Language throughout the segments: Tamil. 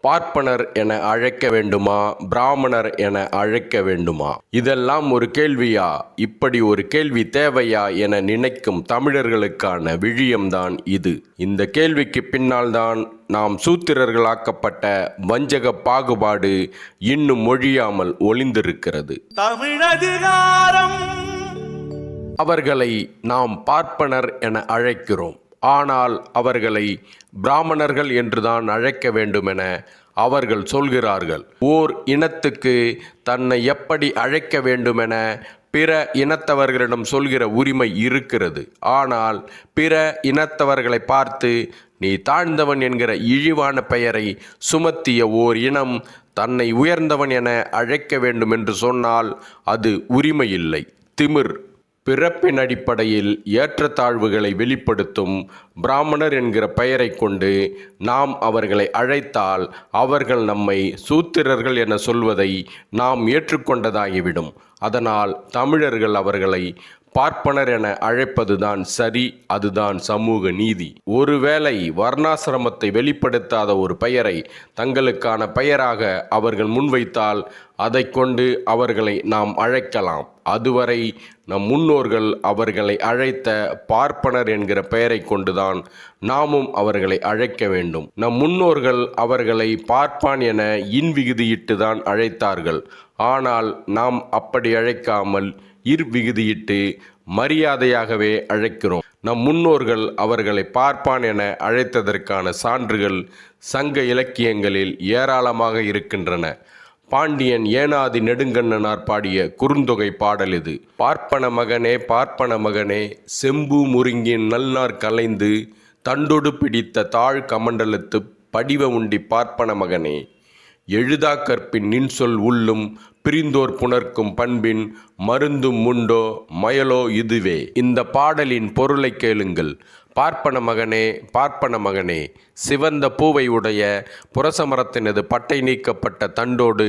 பார்ப்பனர் என அழைக்க வேண்டுமா? பிராமணர் என அழைக்க வேண்டுமா? இதெல்லாம் ஒரு கேள்வியா? இப்படி ஒரு கேள்வி தேவையா என நினைக்கும் தமிழர்களுக்கான விழியம்தான் இது. இந்த கேள்விக்கு பின்னால்தான் நாம் சூத்திரர்களாக்கப்பட்ட வஞ்சக பாகுபாடு இன்னும் ஒழியாமல் ஒளிந்திருக்கிறது. தமிழதிகாரம் அவர்களை நாம் பார்ப்பனர் என அழைக்கிறோம். ஆனால் அவர்களை பிராமணர்கள் என்றுதான் அழைக்க வேண்டுமென அவர்கள் சொல்கிறார்கள். ஓர் இனத்துக்கு தன்னை எப்படி அழைக்க வேண்டுமென பிற இனத்தவர்களிடம் சொல்கிற உரிமை இருக்கிறது. ஆனால் பிற இனத்தவர்களை பார்த்து நீ தாழ்ந்தவன் என்கிற இழிவான பெயரை சுமத்திய ஓர் இனம் தன்னை உயர்ந்தவன் என அழைக்க வேண்டும் என்று சொன்னால் அது உரிமையில்லை. திமிர். பிறப்பின் அடிப்படையில் ஏற்றத்தாழ்வுகளை வெளிப்படுத்தும் பிராமணர் என்கிற பெயரை கொண்டு நாம் அவர்களை அழைத்தால் அவர்கள் நம்மை சூத்திரர்கள் என சொல்வதை நாம் ஏற்றுக்கொண்டதாகிவிடும். அதனால் தமிழர்கள் அவர்களை பார்ப்பனர் என அழைப்பதுதான் சரி அதுதான் சமூக நீதி. ஒருவேளை வர்ணாசிரமத்தை வெளிப்படுத்தாத ஒரு பெயரை தங்களுக்கான பெயராக அவர்கள் முன்வைத்தால் அதை கொண்டு அவர்களை நாம் அழைக்கலாம். அதுவரை நம் முன்னோர்கள் அவர்களை அழைத்த பார்ப்பனர் என்கிற பெயரை கொண்டுதான் நாமும் அவர்களை அழைக்க வேண்டும். நம் முன்னோர்கள் அவர்களை பார்ப்பான் என இன்விகுதியிட்டு தான் அழைத்தார்கள். ஆனால் நாம் அப்படி அழைக்காமல் இர்விகுதியிட்டு மரியாதையாகவே அழைக்கிறோம். நம் முன்னோர்கள் அவர்களை பார்ப்பான் என அழைத்ததற்கான சான்றுகள் சங்க இலக்கியங்களில் ஏராளமாக இருக்கின்றன. பாண்டியன் ஏனாதி நெடுங்கண்ணனார் பாடிய குறுந்தொகை பாடல் இது. பார்ப்பன மகனே பார்ப்பன மகனே செம்பு முருங்கின் நல்லார் கலைந்து தண்டொடு பிடித்த தாழ் கமண்டலத்து படிவ உண்டி பார்ப்பன மகனே. எழுதா கற்பின் நின்சொல் உள்ளும் பிரிந்தோர் புணர்க்கும் பண்பின் மருந்தும் உண்டோ மயலோ இதுவே. இந்த பாடலின் பொருளை கேளுங்கள். பார்ப்பன மகனே பார்ப்பன மகனே சிவந்த பூவை உடைய புரசமரத்தினது பட்டை நீக்கப்பட்ட தண்டோடு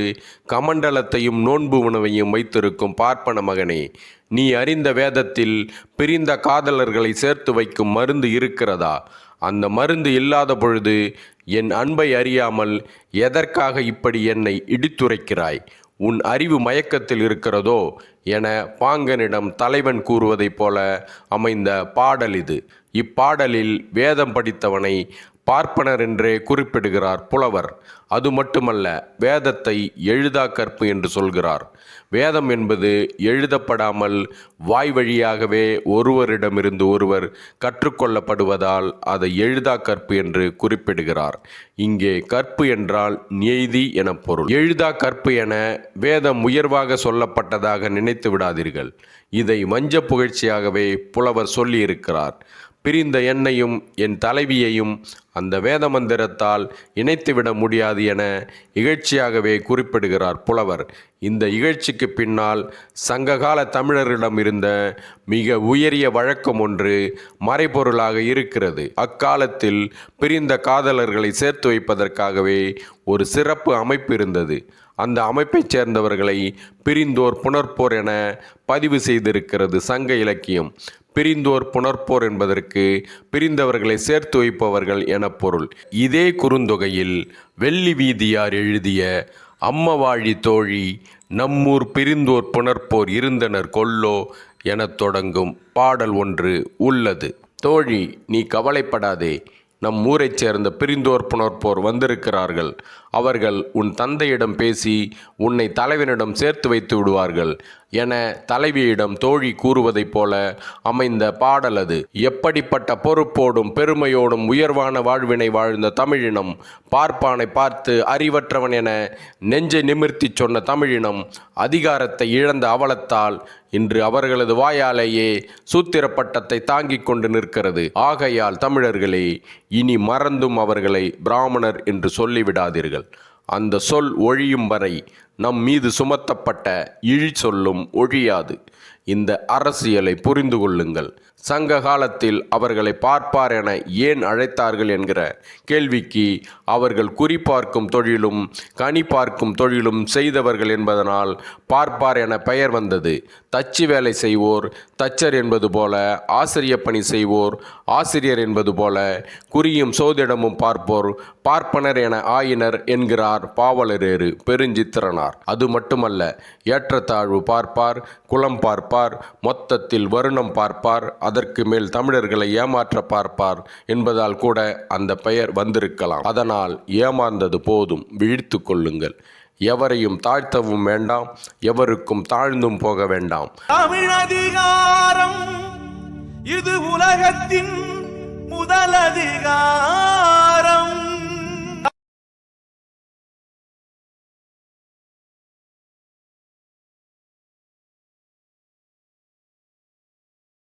கமண்டலத்தையும் நோன்பு உணவையும் வைத்திருக்கும் பார்ப்பன மகனே நீ அறிந்த வேதத்தில் பிரிந்த காதலர்களை சேர்த்து வைக்கும் மருந்து இருக்கிறதா? அந்த மருந்து இல்லாத பொழுது என் அன்பை அறியாமல் எதற்காக இப்படி என்னை இடித்துரைக்கிறாய்? உன் அறிவு மயக்கத்தில் இருக்கிறதோ என பாங்கனிடம் தலைவன் கூறுவதைப் போல அமைந்த பாடல் இது. இப்பாடலில் வேதம் படித்தவனை பார்ப்பனர் என்றே குறிப்பிடுகிறார் புலவர். அது மட்டுமல்ல வேதத்தை எழுதா கற்பு என்று சொல்கிறார். வேதம் என்பது எழுதப்படாமல் வாய் வழியாகவே ஒருவரிடமிருந்து ஒருவர் கற்றுக்கொள்ளப்படுவதால் அதை எழுதா கற்பு என்று குறிப்பிடுகிறார். இங்கே கற்பு என்றால் நியதி என பொருள். எழுதா கற்பு என வேதம் உயர்வாக சொல்லப்பட்டதாக நினைத்து விடாதீர்கள். இதை வஞ்ச புகழ்ச்சியாகவே புலவர் சொல்லியிருக்கிறார். பிரிந்த என்னையும் என் தலைவியையும் அந்த வேத மந்திரத்தால் இணைத்துவிட முடியாது என இகழ்ச்சியாகவே குறிப்பிடுகிறார் புலவர். இந்த இகழ்ச்சிக்கு பின்னால் சங்ககால தமிழரிடம் இருந்த மிக உயரிய வழக்கம் ஒன்று மறைபொருளாக இருக்கிறது. அக்காலத்தில் பிரிந்த காதலர்களை சேர்த்து வைப்பதற்காகவே ஒரு சிறப்பு அமைப்பு இருந்தது. அந்த அமைப்பைச் சேர்ந்தவர்களை பிரிந்தோர் புணர்ப்போர் என பதிவு செய்திருக்கிறது சங்க இலக்கியம். பிரிந்தோர் புணர்ப்போர் என்பதற்கு பிரிந்தவர்களை சேர்த்து வைப்பவர்கள் என பொருள். இதே குறுந்தொகையில் வெள்ளி வீதியார் எழுதிய அம்மவாழி தோழி நம்மூர் பிரிந்தோர் புணர்ப்போர் இருந்தனர் கொல்லோ எனத் தொடங்கும் பாடல் ஒன்று உள்ளது. தோழி நீ கவலைப்படாதே. நம் ஊரைச் சேர்ந்த பிரிந்தோர் புணர்ப்போர் வந்திருக்கிறார்கள். அவர்கள் உன் தந்தையிடம் பேசி உன்னை தலைவனிடம் சேர்த்து வைத்து விடுவார்கள் என தலைவியிடம் தோழி கூறுவதைப் போல அமைந்த பாடல் அது. எப்படிப்பட்ட பொறுப்போடும் பெருமையோடும் உயர்வான வாழ்வினை வாழ்ந்த தமிழினம் பார்ப்பானை பார்த்து அறிவற்றவன் என நெஞ்சை நிமிர்த்தி சொன்ன தமிழினம் அதிகாரத்தை இழந்த அவலத்தால் இன்று அவர்களது வாயாலேயே சூத்திர பட்டத்தை தாங்கிக் கொண்டு நிற்கிறது. ஆகையால் தமிழர்களே இனி மறந்தும் அவர்களை பிராமணர் என்று சொல்லிவிடாதீர்கள். அந்த சொல் ஒழியும் வரை நம் மீது சுமத்தப்பட்ட இழி சொல்லும் ஒழியாது. இந்த அரசியலை புரிந்து கொள்ளுங்கள். சங்க காலத்தில் அவர்களை பார்ப்பார் என ஏன் அழைத்தார்கள் என்கிற கேள்விக்கு அவர்கள் குறிப்பார்க்கும் தொழிலும் கனி பார்க்கும் தொழிலும் செய்தவர்கள் என்பதனால் பார்ப்பார் என பெயர் வந்தது. தச்சு வேலை செய்வோர் தச்சர் என்பது போல ஆசிரிய பணி செய்வோர் ஆசிரியர் என்பது போல குறியும் சோதிடமும் பார்ப்போர் பார்ப்பனர் என ஆயினர் என்கிறார் பாவலரேறு பெருஞ்சித்திரனார். அது மட்டுமல்ல ஏற்றத்தாழ்வு பார்ப்பார் குலம் பார்ப்பார் மொத்தத்தில் வருணம் பார்ப்பார் அதற்கு மேல் தமிழர்களை ஏமாற்ற பார்ப்பார் என்பதால் கூட அந்த பெயர் வந்திருக்கலாம். அதனால் ஏமாந்தது போதும் விழித்து கொள்ளுங்கள். எவரையும் தாழ்த்தவும் வேண்டாம் எவருக்கும் தாழ்ந்தும் போக வேண்டாம். தமிழதிகாரம் இது உலகத்தின் முதலதிகாரம்.